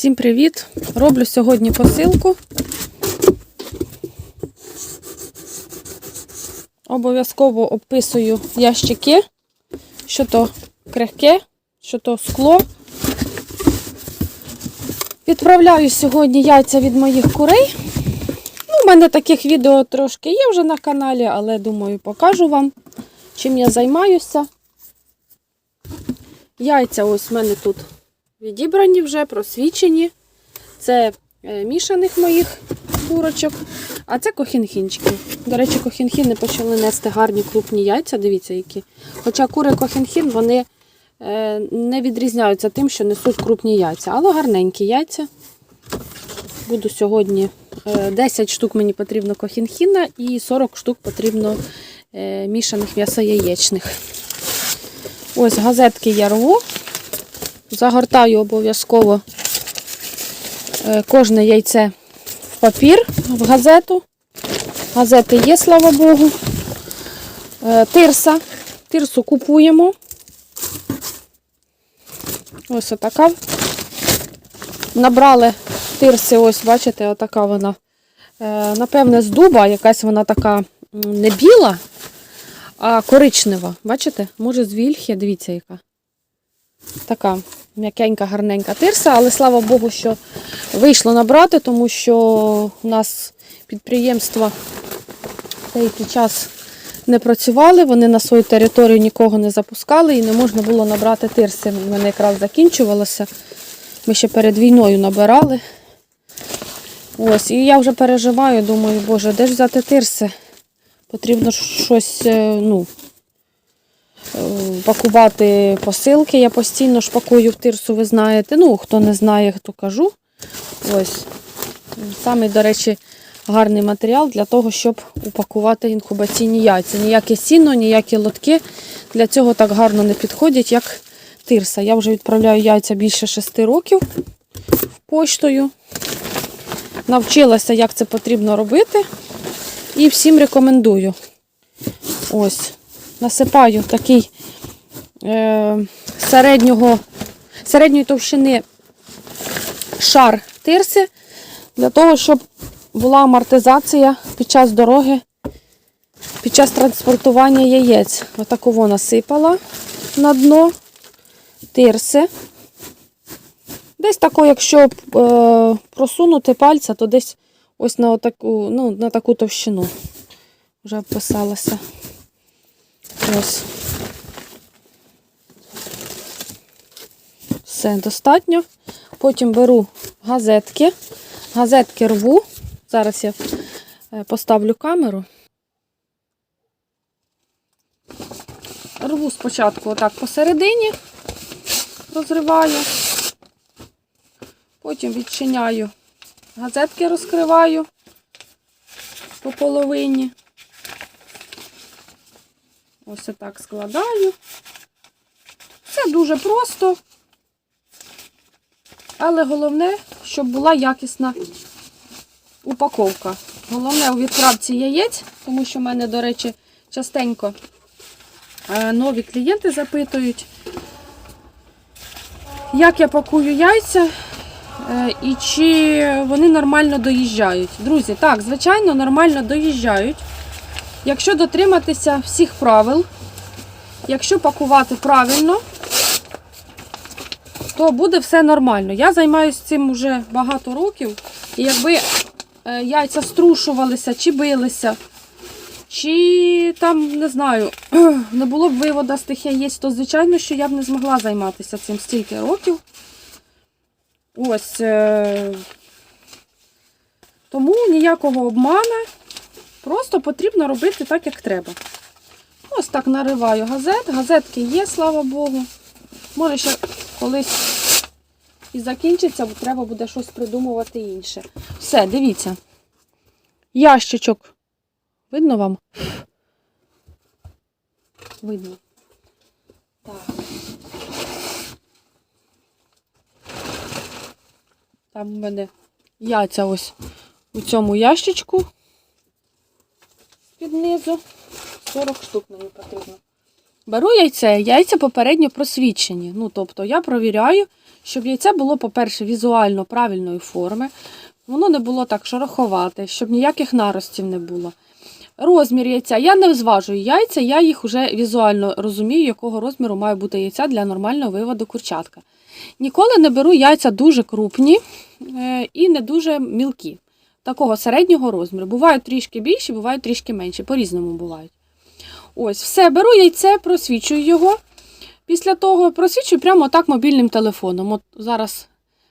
Всім привіт! Роблю сьогодні посилку. Обов'язково описую ящики, що то крихке, що то скло. Відправляю сьогодні яйця від моїх курей. Ну, у мене таких відео трошки є вже на каналі, але думаю, покажу вам, чим я займаюся. Яйця ось в мене тут відібрані вже, просвічені. Це е, мішаних моїх курочок, а це кохінхінчики. До речі, кохінхіни почали нести гарні крупні яйця, дивіться які. Хоча кури кохінхін вони е, не відрізняються тим, що несуть крупні яйця, але гарненькі яйця. Буду сьогодні е, 10 штук мені потрібно кохінхіна і 40 штук потрібно е, мішаних м'ясо-яєчних. Ось газетки я рву. Загортаю обов'язково е, кожне яйце в папір, в газету. Газети є, слава Богу. Е, Тирса. Тирсу купуємо. Ось отака. Набрали тирси, ось, бачите, отака вона. Е, Напевне, з дуба, якась вона така не біла, а коричнева. Бачите? Може, з вільхи, дивіться, яка. Така м'якенька, гарненька тирса, але слава Богу, що вийшло набрати, тому що у нас підприємства деякий час не працювали, вони на свою територію нікого не запускали і не можна було набрати тирси. У мене якраз закінчувалося. Ми ще перед війною набирали. Ось, і я вже переживаю, думаю, боже, де ж взяти тирси? Потрібно щось, е, ну, пакувати посилки. Я постійно ж пакую в тирсу, ви знаєте. Ну, хто не знає, хто кажу. Ось. Саме, до речі, гарний матеріал для того, щоб упакувати інкубаційні яйця. Ніяке сіно, ніякі лотки для цього так гарно не підходять, як тирса. Я вже відправляю яйця більше 6 років поштою. Навчилася, як це потрібно робити. І всім рекомендую. Ось. Насипаю такий е, середнього, середньої товщини шар тирси, для того, щоб була амортизація під час дороги, під час транспортування яєць. Отаково насипала на дно тирси. Десь тако, якщо е, просунути пальця, то десь ось на таку, ну, на таку товщину. Вже вписалася. Ось. Все, достатньо. Потім беру газетки. Газетки рву. Зараз я е, поставлю камеру. Рву спочатку отак посередині, розриваю. Потім відчиняю. Газетки розкриваю по половині. Ось отак складаю. Все дуже просто. Але головне, щоб була якісна упаковка. Головне у відправці яєць, тому що в мене, до речі, частенько е, нові клієнти запитують, як я пакую яйця е, і чи вони нормально доїжджають. Друзі, так, звичайно, нормально доїжджають. Якщо дотриматися всіх правил, якщо пакувати правильно, то буде все нормально. Я займаюся цим вже багато років. І якби е, яйця струшувалися чи билися, чи там, не знаю, не було б вивода з тих яєць, то звичайно, що я б не змогла займатися цим стільки років. Ось. е, Тому ніякого обмана. Просто потрібно робити так, як треба. Ось так нариваю газет. Газетки є, слава Богу. Може ще колись і закінчиться, бо треба буде щось придумувати інше. Все, дивіться. Ящичок. Видно вам? Видно. Так. Там у мене яйця ось у цьому ящичку під низу. 40 штук мені потрібно. беру яйце, яйця попередньо просвічені. Ну, тобто я провіряю, щоб яйце було, по-перше, візуально правильної форми, воно не було так шороховате, щоб ніяких наростів не було. Розмір яйця. Я не зважую яйця, я їх вже візуально розумію, якого розміру має бути яйця для нормального виводу курчатка. Ніколи не беру яйця дуже крупні е, і не дуже мілкі, такого середнього розміру. Бувають трішки більші, бувають трішки менші, по-різному бувають. Ось, все, беру яйце, просвічую його. Після того просвічую прямо так мобільним телефоном. От зараз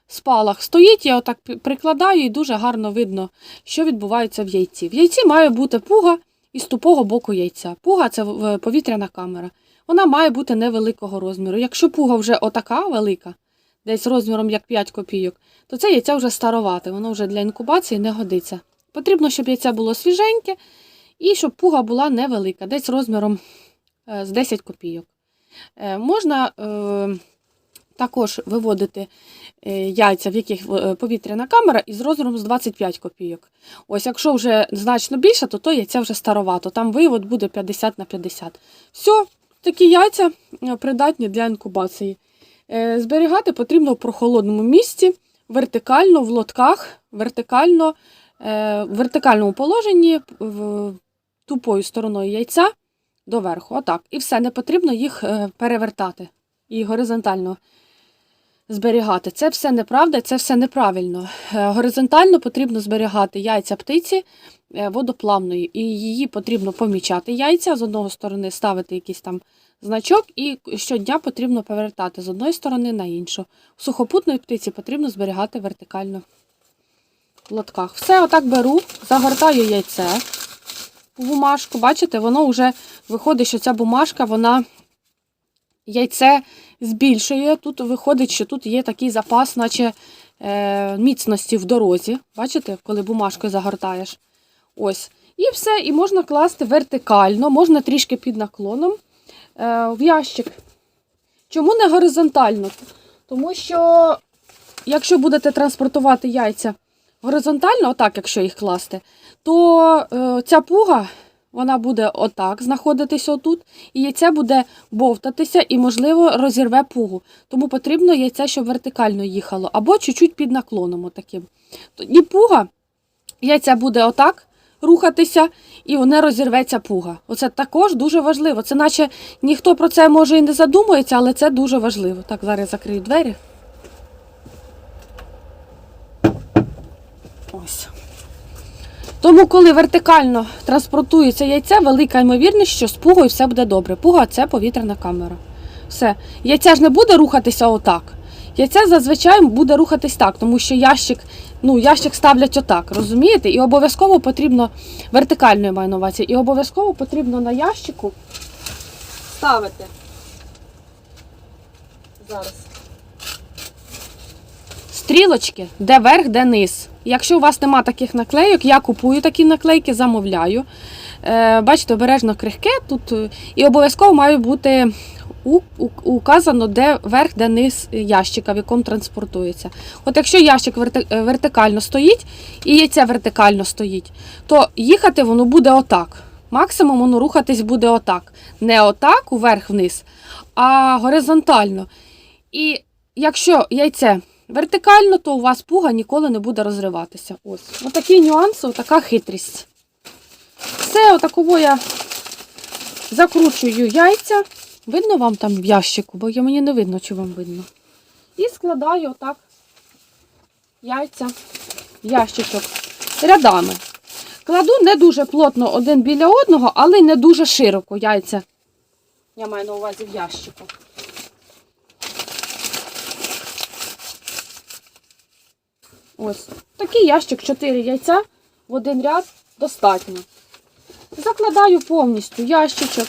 спалах стоїть, я отак прикладаю і дуже гарно видно, що відбувається в яйці. В яйці має бути пуга із тупого боку яйця. Пуга це повітряна камера. Вона має бути невеликого розміру. Якщо пуга вже отака велика, десь розміром як 5 копійок, то це яйця вже старовате, воно вже для інкубації не годиться. Потрібно, щоб яйце було свіженьке і щоб пуга була невелика, десь розміром е, з 10 копійок. Е, Можна е, також виводити яйця, в яких повітряна камера, із розміром з 25 копійок. Ось, якщо вже значно більше, то то яйце вже старовато. Там вивод буде 50 на 50. Все, такі яйця придатні для інкубації. Е, Зберігати потрібно в прохолодному місці, вертикально, в лотках, вертикально, е, в вертикальному положенні, тупою стороною яйця доверху. Отак. І все, не потрібно їх е, перевертати і горизонтально зберігати. Це все неправда, це все неправильно. Горизонтально потрібно зберігати яйця птиці водоплавної, і її потрібно помічати яйця з одного сторони, ставити якийсь там значок, і щодня потрібно повертати з одної сторони на іншу. У сухопутної птиці потрібно зберігати вертикально в лотках. Все, отак беру, загортаю яйце в бумажку. Бачите, воно вже виходить, що ця бумажка, вона яйце збільшує. Тут виходить, що тут є такий запас, наче е, міцності в дорозі. Бачите, коли бумажкою загортаєш. Ось. І все, і можна класти вертикально, можна трішки під наклоном в ящик. Чому не горизонтально? Тому що, якщо будете транспортувати яйця горизонтально, отак, якщо їх класти, то е, ця пуга вона буде отак знаходитися отут, і яйце буде бовтатися і, можливо, розірве пугу. Тому потрібно яйце, щоб вертикально їхало, або чуть-чуть під наклоном. Отаким. Тоді пуга, яйце буде отак рухатися, і не розірветься пуга. Оце також дуже важливо. Це наче ніхто про це може і не задумується, але це дуже важливо. Так, зараз закрию двері. Ось. Тому, коли вертикально транспортується яйце, велика ймовірність, що з пугою все буде добре. Пуга це повітряна камера. Все. Яйця ж не буде рухатися отак. Яйце зазвичай буде рухатись так, тому що ящик, ну, ящик ставлять отак, розумієте? І обов'язково потрібно, вертикально я маю на увазі, і обов'язково потрібно на ящику ставити. Зараз. Стрілочки, де верх, де низ. Якщо у вас нема таких наклейок, я купую такі наклейки, замовляю. Е, бачите, обережно крихке тут. е, І обов'язково має бути указано, де верх, де низ ящика, в якому транспортується. От якщо ящик е, вертикально стоїть і яйце вертикально стоїть, то їхати воно буде отак. Максимум воно рухатись буде отак. Не отак, уверх-вниз, а горизонтально. І якщо яйце вертикально, то у вас пуга ніколи не буде розриватися. Ось. Отакий нюанс, отака хитрість. Все, отакого я закручую яйця. Видно вам там в ящику, бо мені не видно, чи вам видно. І складаю отак яйця в ящичок рядами. Кладу не дуже плотно один біля одного, але й не дуже широко яйця. Я маю на увазі в ящику. Ось. Такий ящик 4 яйця в один ряд достатньо. Закладаю повністю ящичок.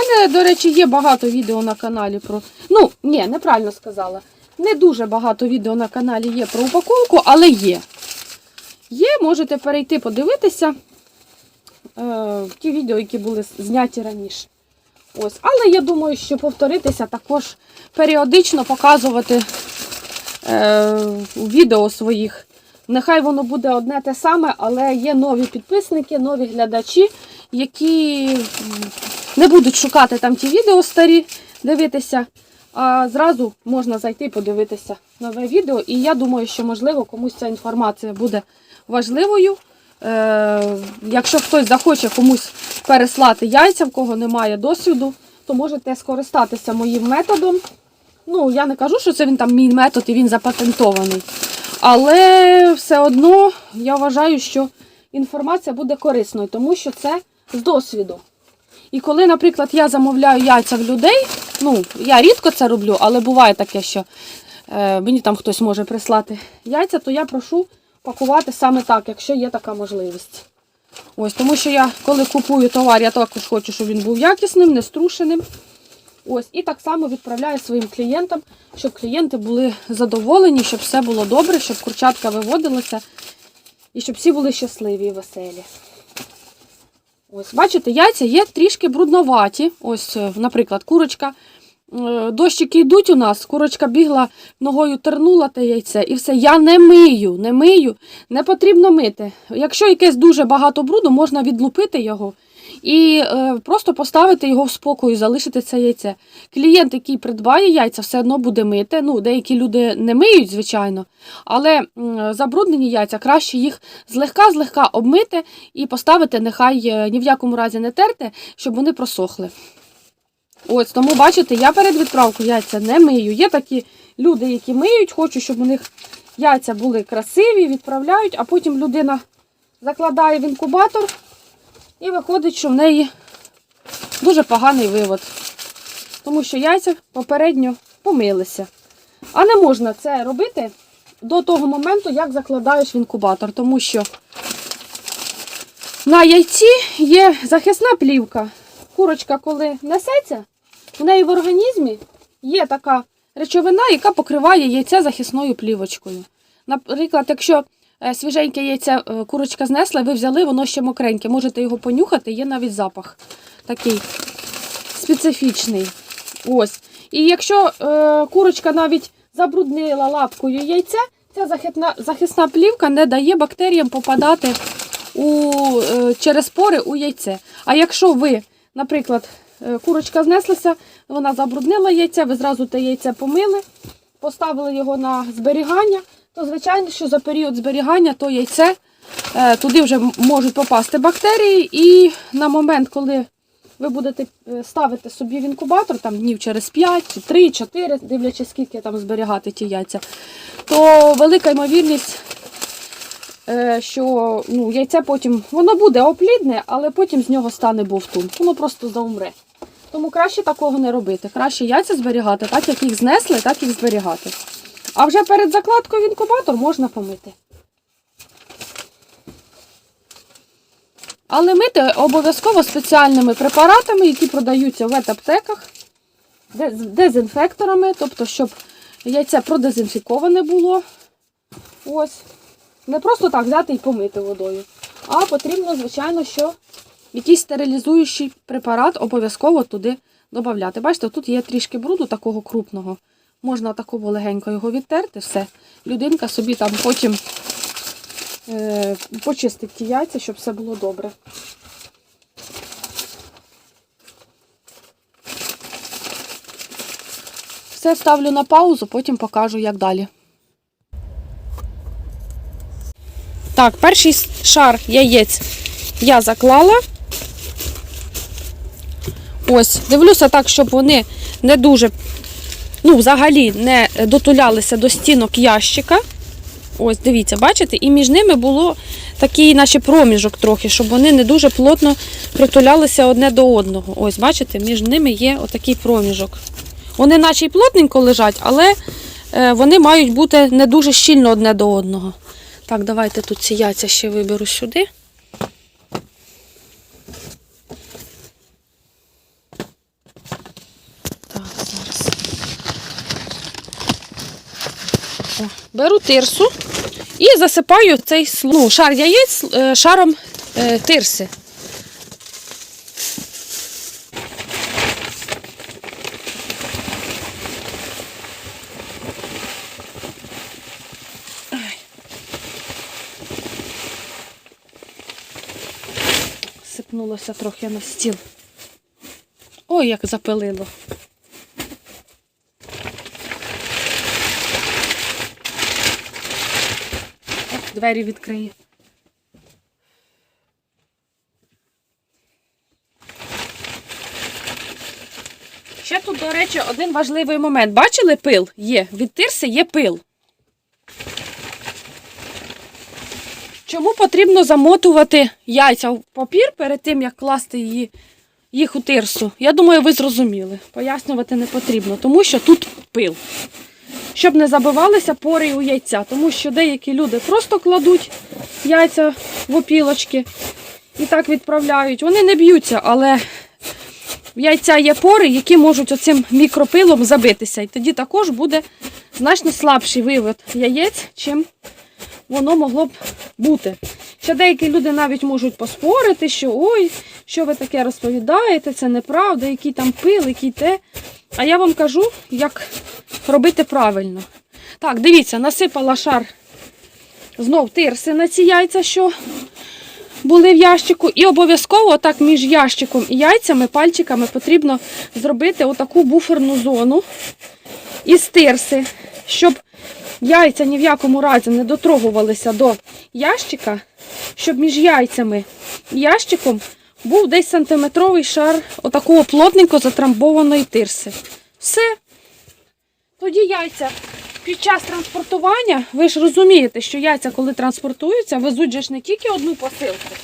Мене, до речі, є багато відео на каналі про. Ну, ні, неправильно сказала. Не дуже багато відео на каналі є про упаковку, але є. Є, можете перейти подивитися е, ті відео, які були зняті раніше. Ось. Але я думаю, що повторитися також періодично показувати е, відео своїх. Нехай воно буде одне те саме, але є нові підписники, нові глядачі, які не будуть шукати там ті відео старі, дивитися, а зразу можна зайти і подивитися нове відео. І я думаю, що можливо комусь ця інформація буде важливою. Е, якщо хтось захоче комусь переслати яйця, в кого немає досвіду, то можете скористатися моїм методом. Ну, я не кажу, що це він там мій метод і він запатентований. Але все одно я вважаю, що інформація буде корисною, тому що це з досвіду. І коли, наприклад, я замовляю яйця в людей, ну, я рідко це роблю, але буває таке, що е, мені там хтось може прислати яйця, то я прошу пакувати саме так, якщо є така можливість. Ось, тому що я, коли купую товар, я також хочу, щоб він був якісним, не струшеним. Ось, і так само відправляю своїм клієнтам, щоб клієнти були задоволені, щоб все було добре, щоб курчатка виводилася і щоб всі були щасливі і веселі. Ось, бачите, яйця є трішки брудноваті. Ось, е, наприклад, курочка. е, Дощики йдуть у нас, курочка бігла, ногою тернула те яйце і все. Я не мию, не мию, не потрібно мити. Якщо якесь дуже багато бруду, можна відлупити його і е, просто поставити його в спокою, залишити це яйце. Клієнт, який придбає яйця, все одно буде мити. Ну, деякі люди не миють, звичайно, але забруднені яйця краще їх злегка-злегка обмити і поставити, нехай е, ні в якому разі не терти, щоб вони просохли. Ось, тому бачите, я перед відправкою яйця не мию. Є такі люди, які миють, хочуть, щоб у них яйця були красиві, відправляють, а потім людина закладає в інкубатор і виходить, що в неї дуже поганий вивод. Тому що яйця попередньо помилися. А не можна це робити до того моменту, як закладаєш в інкубатор, тому що на яйці є захисна плівка. Курочка, коли несеться, в неї в організмі є така речовина, яка покриває яйця захисною плівочкою. Наприклад, якщо свіженьке яйце е, курочка знесла, ви взяли, воно ще мокреньке, можете його понюхати, є навіть запах такий специфічний. Ось. І якщо е, курочка навіть забруднила лапкою яйце, ця захисна, захисна плівка не дає бактеріям попадати у, е, через пори у яйце. А якщо ви, наприклад, е, курочка знеслася, вона забруднила яйце, ви зразу те яйце помили, поставили його на зберігання, то звичайно, що за період зберігання то яйце е, туди вже можуть попасти бактерії, і на момент, коли ви будете е, ставити собі в інкубатор там днів через 5, 3, 4, дивлячись, скільки там зберігати ті яйця, то велика ймовірність, е, що ну, яйце потім воно буде оплідне, але потім з нього стане бовтун. Воно просто заумре. Тому краще такого не робити. Краще яйця зберігати, так як їх знесли, так їх зберігати. А вже перед закладкою в інкубатор можна помити. Але мити обов'язково спеціальними препаратами, які продаються в з дезінфекторами, тобто, щоб яйце продезінфіковане було. Ось. Не просто так взяти і помити водою. А потрібно, звичайно, що якийсь стерилізуючий препарат обов'язково туди додати. Бачите, тут є трішки бруду такого крупного. Можна такого легенько його відтерти, все. Людинка собі там потім е, почистить ті яйця, щоб все було добре. Все ставлю на паузу, потім покажу, як далі. Так, перший шар яєць я заклала. Ось, дивлюся так, щоб вони не дуже, ну, взагалі не дотулялися до стінок ящика. Ось, дивіться, бачите? І між ними було такий, наче проміжок трохи, щоб вони не дуже плотно притулялися одне до одного. Ось, бачите, між ними є отакий проміжок. Вони наче й плотненько лежать, але е, вони мають бути не дуже щільно одне до одного. Так, давайте тут ці яйця ще виберу сюди. Беру тирсу і засипаю цей ну, шар яєць е, шаром е, тирси. Сипнулося трохи на стіл. Ой, як запилило. Двері відкриє. Ще тут, до речі, один важливий момент. Бачили пил? Є. Від тирси є пил. Чому потрібно замотувати яйця в папір перед тим, як класти її, їх у тирсу? Я думаю, ви зрозуміли. Пояснювати не потрібно, тому що тут пил. Щоб не забивалися пори у яйця, тому що деякі люди просто кладуть яйця в опілочки і так відправляють. Вони не б'ються, але в яйця є пори, які можуть оцим мікропилом забитися. І тоді також буде значно слабший вивод яєць, чим воно могло б бути. Ще деякі люди навіть можуть поспорити, що ой, що ви таке розповідаєте, це неправда, який там пил, який те. А я вам кажу, як робити правильно. Так, дивіться, насипала шар знов тирси на ці яйця, що були в ящику. І обов'язково так між ящиком і яйцями, пальчиками потрібно зробити отаку буферну зону із тирси, щоб яйця ні в якому разі не дотрогувалися до ящика, щоб між яйцями і ящиком був десь сантиметровий шар отакого плотненько затрамбованої тирси. Все. Тоді яйця під час транспортування, ви ж розумієте, що яйця, коли транспортуються, везуть же ж не тільки одну посилку,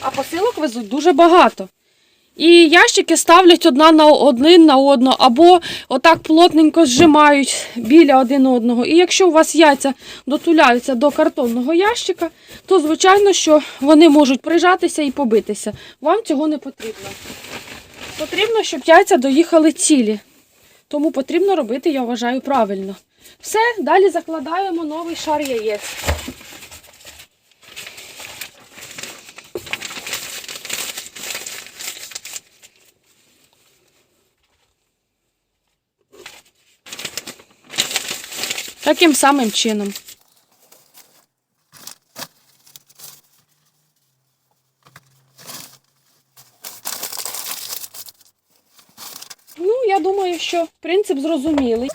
а посилок везуть дуже багато. І ящики ставлять одна на один на одного, або отак плотненько зжимають біля один одного. І якщо у вас яйця дотуляються до картонного ящика, то звичайно, що вони можуть прижатися і побитися. Вам цього не потрібно. Потрібно, щоб яйця доїхали цілі. Тому потрібно робити, я вважаю, правильно. Все, далі закладаємо новий шар яєць. Таким самим чином. Ну, я думаю, що принцип зрозумілий.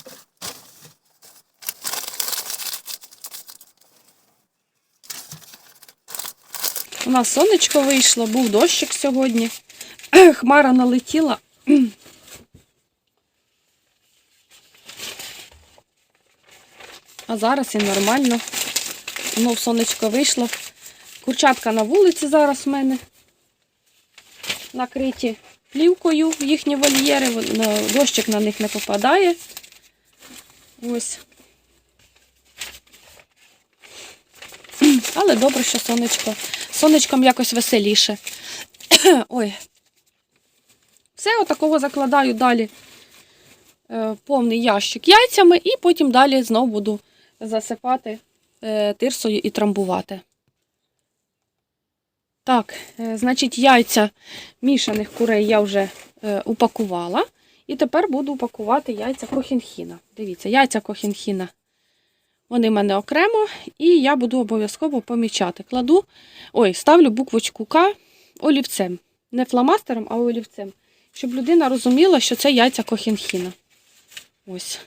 У нас сонечко вийшло, був дощик сьогодні. Хмара налетіла. Зараз і нормально. Знов сонечко вийшло. Курчатка на вулиці зараз в мене. Накриті плівкою їхні вольєри, дощик на них не попадає. Ось. Але добре, що сонечко. Сонечком якось веселіше. Ой. Все, отакого закладаю далі е, повний ящик яйцями, і потім далі знову буду засипати е, тирсою і трамбувати. Так, е, значить, яйця мішаних курей я вже е, упакувала. І тепер буду упакувати яйця кохінхіна. Дивіться, яйця кохінхіна. Вони в мене окремо, і я буду обов'язково помічати. Кладу, ой, ставлю буквочку К олівцем. Не фломастером, а олівцем. Щоб людина розуміла, що це яйця кохінхіна. Ось.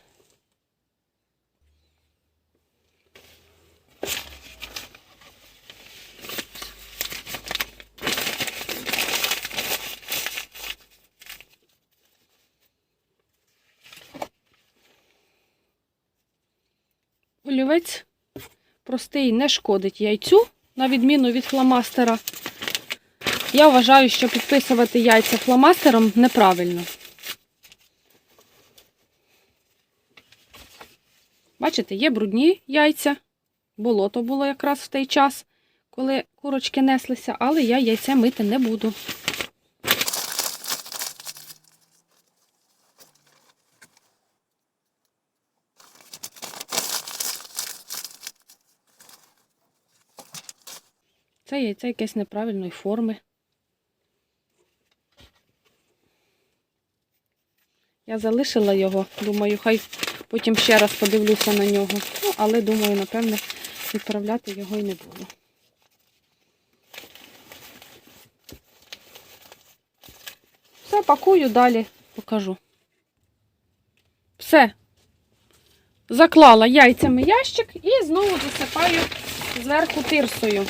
Олівець простий не шкодить яйцю, на відміну від фломастера. Я вважаю, що підписувати яйця фломастером неправильно. Бачите, є брудні яйця. Болото було якраз в той час, коли курочки неслися, але я яйця мити не буду. Це яйце якесь неправильної форми. Я залишила його, думаю, хай потім ще раз подивлюся на нього. Ну, але думаю, напевне, відправляти його і не буду. Все, пакую далі, покажу. Все. Заклала яйцями ящик і знову засипаю зверху тирсою.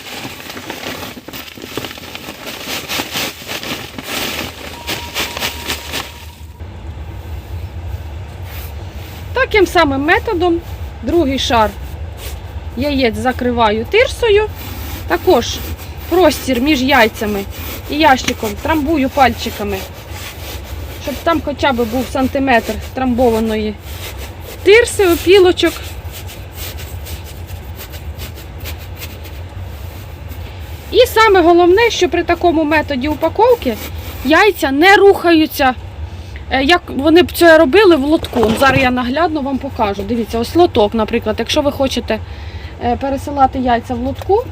Таким самим методом другий шар яєць закриваю тирсою. Також простір між яйцями і ящиком трамбую пальчиками, щоб там хоча б був сантиметр трамбованої тирси, опілочок. І саме головне, що при такому методі упаковки яйця не рухаються, як вони б це робили в лотку. Зараз я наглядно вам покажу. Дивіться, ось лоток, наприклад, якщо ви хочете е, пересилати яйця в лотку.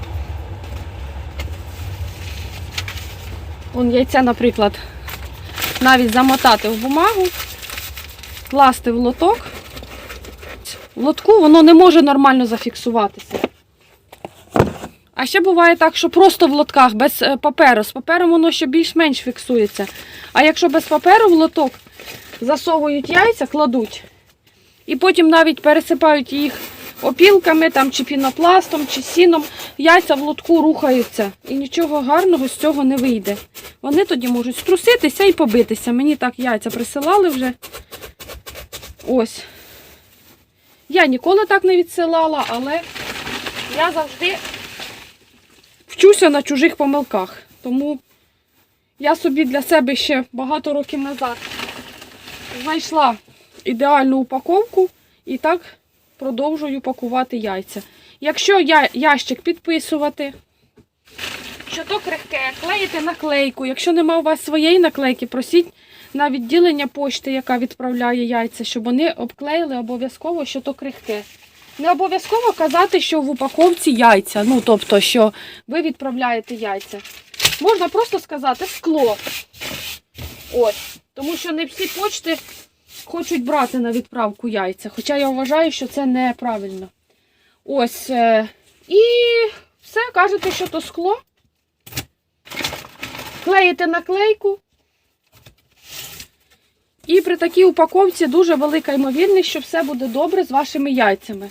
Вон яйця, наприклад, навіть замотати в бумагу, класти в лоток. В лотку воно не може нормально зафіксуватися. А ще буває так, що просто в лотках без е, паперу. З папером воно ще більш-менш фіксується. А якщо без паперу в лоток засовують яйця, кладуть, і потім навіть пересипають їх опілками там, чи пінопластом, чи сіном, яйця в лотку рухаються. І нічого гарного з цього не вийде. Вони тоді можуть струситися і побитися. Мені так яйця присилали вже. Ось. Я ніколи так не відсилала, але я завжди вчуся на чужих помилках. Тому я собі для себе ще багато років назад знайшла ідеальну упаковку і так продовжую пакувати яйця. Якщо я ящик підписувати, що то крихке, клеїти наклейку. Якщо нема у вас своєї наклейки, просіть на відділення пошти, яка відправляє яйця, щоб вони обклеїли обов'язково, що то крихке. Не обов'язково казати, що в упаковці яйця. Ну, тобто, що ви відправляєте яйця. Можна просто сказати скло. Ось. Тому що не всі почти хочуть брати на відправку яйця. Хоча я вважаю, що це неправильно. Ось. е, І все, кажете, що то скло. Клеїте наклейку. І при такій упаковці дуже велика ймовірність, що все буде добре з вашими яйцями.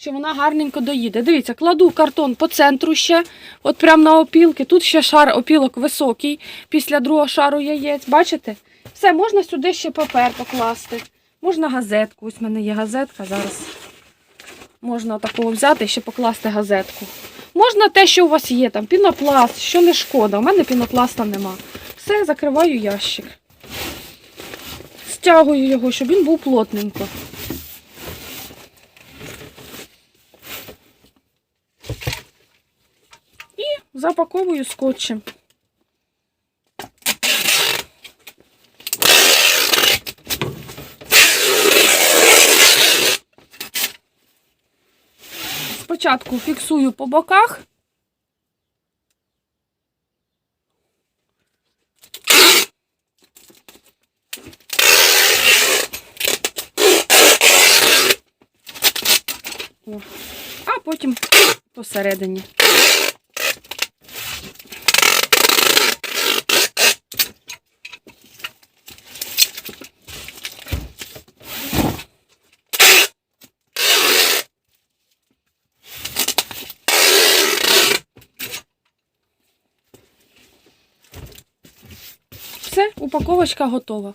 Що вона гарненько доїде. Дивіться, кладу картон по центру ще, от прямо на опілки. Тут ще шар опілок високий після другого шару яєць. Бачите? Все, можна сюди ще папер покласти. Можна газетку. Ось в мене є газетка зараз. Можна такого взяти і ще покласти газетку. Можна те, що у вас є, там пінопласт, що не шкода. У мене пінопласта нема. Все, закриваю ящик. Стягую його, щоб він був плотненько. І запаковую скотчем. Спочатку фіксую по боках. О, А потім посередині. Все, упаковочка готова.